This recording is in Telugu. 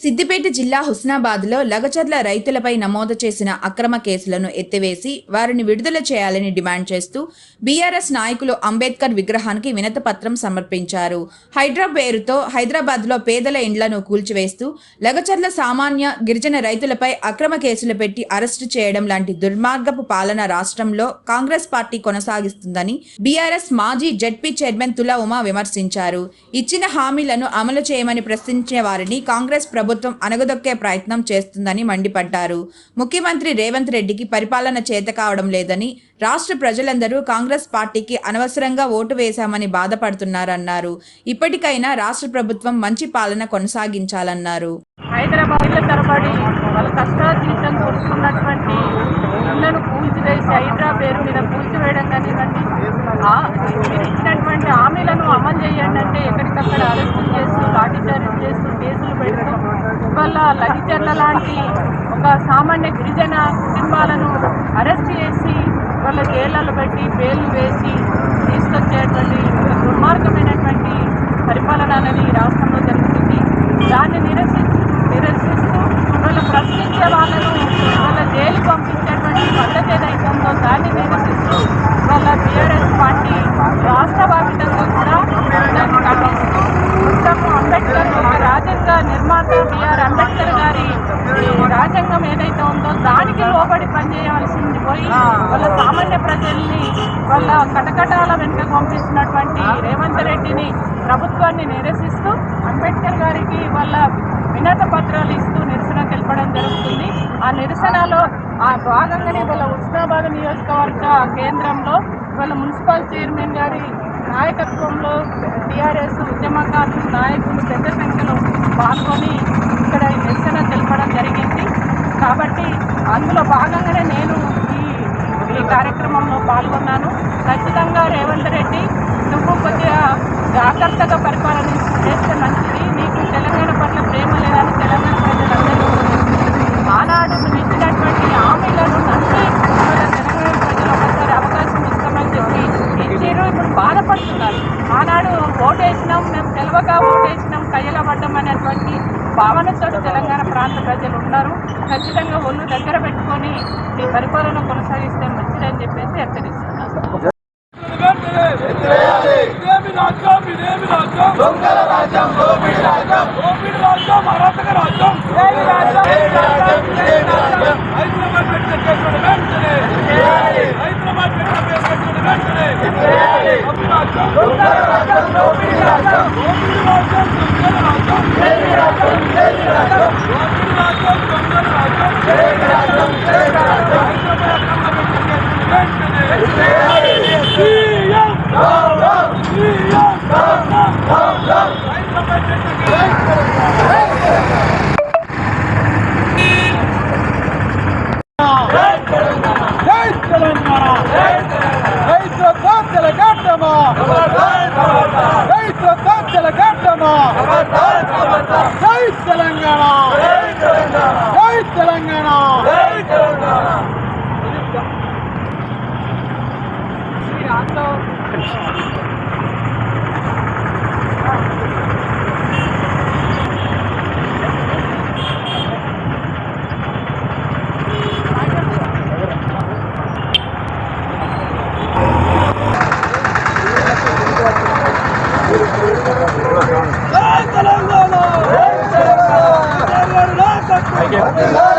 సిద్దిపేట జిల్లా హుస్నాబాద్లో లగచర్ల రైతులపై నమోదు చేసిన అక్రమ కేసులను ఎత్తివేసి వారిని విడుదల చేయాలని డిమాండ్ చేస్తూ బీఆర్ఎస్ నాయకులు అంబేద్కర్ విగ్రహానికి వినతపత్రం సమర్పించారు. హైడ్రా పేరుతో హైదరాబాద్లో పేదల ఇండ్లను కూల్చివేస్తూ లగచర్ల సామాన్య గిరిజన రైతులపై అక్రమ కేసులు పెట్టి అరెస్టు చేయడం లాంటి దుర్మార్గపు పాలన రాష్ట్రంలో కాంగ్రెస్ పార్టీ కొనసాగిస్తుందని బీఆర్ఎస్ మాజీ జడ్పీ చైర్మన్ తులా ఉమా విమర్శించారు. ఇచ్చిన హామీలను అమలు చేయమని ప్రశ్నించిన వారిని కాంగ్రెస్ ప్రభుత్వం అనగదొక్కే ప్రయత్నం చేస్తుందని మండిపడ్డారు. ముఖ్యమంత్రి రేవంత్ రెడ్డికి పరిపాలన చేత కావడం లేదని రాష్ట్ర ప్రజలందరూ కాంగ్రెస్ పార్టీకి అనవసరంగా ఓటు వేశామని బాధపడుతున్నారన్నారు. ఇప్పటికైనా రాష్ట్ర ప్రభుత్వం మంచి పాలన కొనసాగించాలన్నారు. హైదరాబాద్ తరబడి వాళ్ళ కష్టాజీతం కొడుతున్నటువంటి ఇళ్ళను కూల్చివేసి పేరు మీద కూల్చివేయడం కానివ్వండి మీరు ఇచ్చినటువంటి హామీలను అమలు చేయండి అంటే ఎక్కడికక్కడ అరెస్ట్ చేస్తూ లాఠీచార్జ్ చేస్తూ కేసులు పెడుతూ వల్ల లగిచర్ల లాంటి ఒక సామాన్య గిరిజన కుటుంబాలను అరెస్ట్ చేసి వాళ్ళ జైళ్ళలో పెట్టి బెయిల్ వేసి తీసుకొచ్చేటువంటి దుర్మార్గమైనటువంటి పరిపాలన అనేది ఈ రాష్ట్రంలో జరుగుతుంది. దాన్ని నిరసిస్తూ నిరసిస్తూ వాళ్ళ ప్రశ్నించే వాళ్ళను వాళ్ళ జైలు పంపించేటువంటి పద్ధతి ఏదైతే ఉందో దాన్ని నిరసిస్తూ వాళ్ళ బీఆర్ఎస్ పార్టీ రాష్ట్ర వ్యాప్తంగా కూడా దాన్ని ఖండిస్తూ మొత్తం అంబేద్కర్ ఒక రాజ్యాంగ నిర్మాత బిఆర్ అంబేద్కర్ గారి ఈ రాజ్యాంగం ఏదైతే ఉందో దానికి లోబడి పనిచేయవలసింది పోయి వాళ్ళ సామాన్య ప్రజల్ని వాళ్ళ కటకటాల వెనుక పంపిస్తున్నటువంటి రేవంత్ రెడ్డిని ప్రభుత్వాన్ని నిరసిస్తూ అంబేద్కర్ గారికి వాళ్ళ వినత పత్రాలు ఇస్తూ నిరసన తెలపడం జరుగుతుంది. ఆ నిరసనలో ఆ భాగంగానే వాళ్ళ ఉస్మాబాద్ నియోజకవర్గ కేంద్రంలో వాళ్ళ మున్సిపల్ చైర్మన్ గారి నాయకత్వంలో టీఆర్ఎస్ ఉద్యమకారులు నాయకులు పెద్ద సంఖ్యలో పాల్గొని ఇక్కడ నిరసన తెలపడం జరిగింది. కాబట్టి అందులో భాగంగానే నేను ఈ ఈ కార్యక్రమంలో పాల్గొన్నాను. ఖచ్చితంగా రేవంత్ రెడ్డి నువ్వు కొద్దిగా జాగ్రత్తగా పరిపాలన చేస్తే మంచిది. నీకు తెలంగాణ పట్ల ప్రేమ లేదని తెలంగాణ ప్రజలందరూ ఆనాడు నువ్వు ఇచ్చినటువంటి హామీలను నమ్మి తెలంగాణ ప్రజలు ఒకసారి అవకాశం ఇస్తామని చెప్పి ఇచ్చారు. ఇప్పుడు బాధపడుతున్నారు. ఆనాడు ఓటేసినాం మేము తెలివగా ఓటేసినాం కయ్యల పడ్డం అనేటువంటి భావనతో తెలంగాణ ప్రాంత ప్రజలు ఉన్నారు. ఖచ్చితంగా ఒళ్ళు దగ్గర పెట్టుకొని ఈ పరిపాలన కొనసాగిస్తే మంచిదని చెప్పేసి హెచ్చరిస్తున్నారు. రాజ్యం రాజ్యం? Venga. Telangana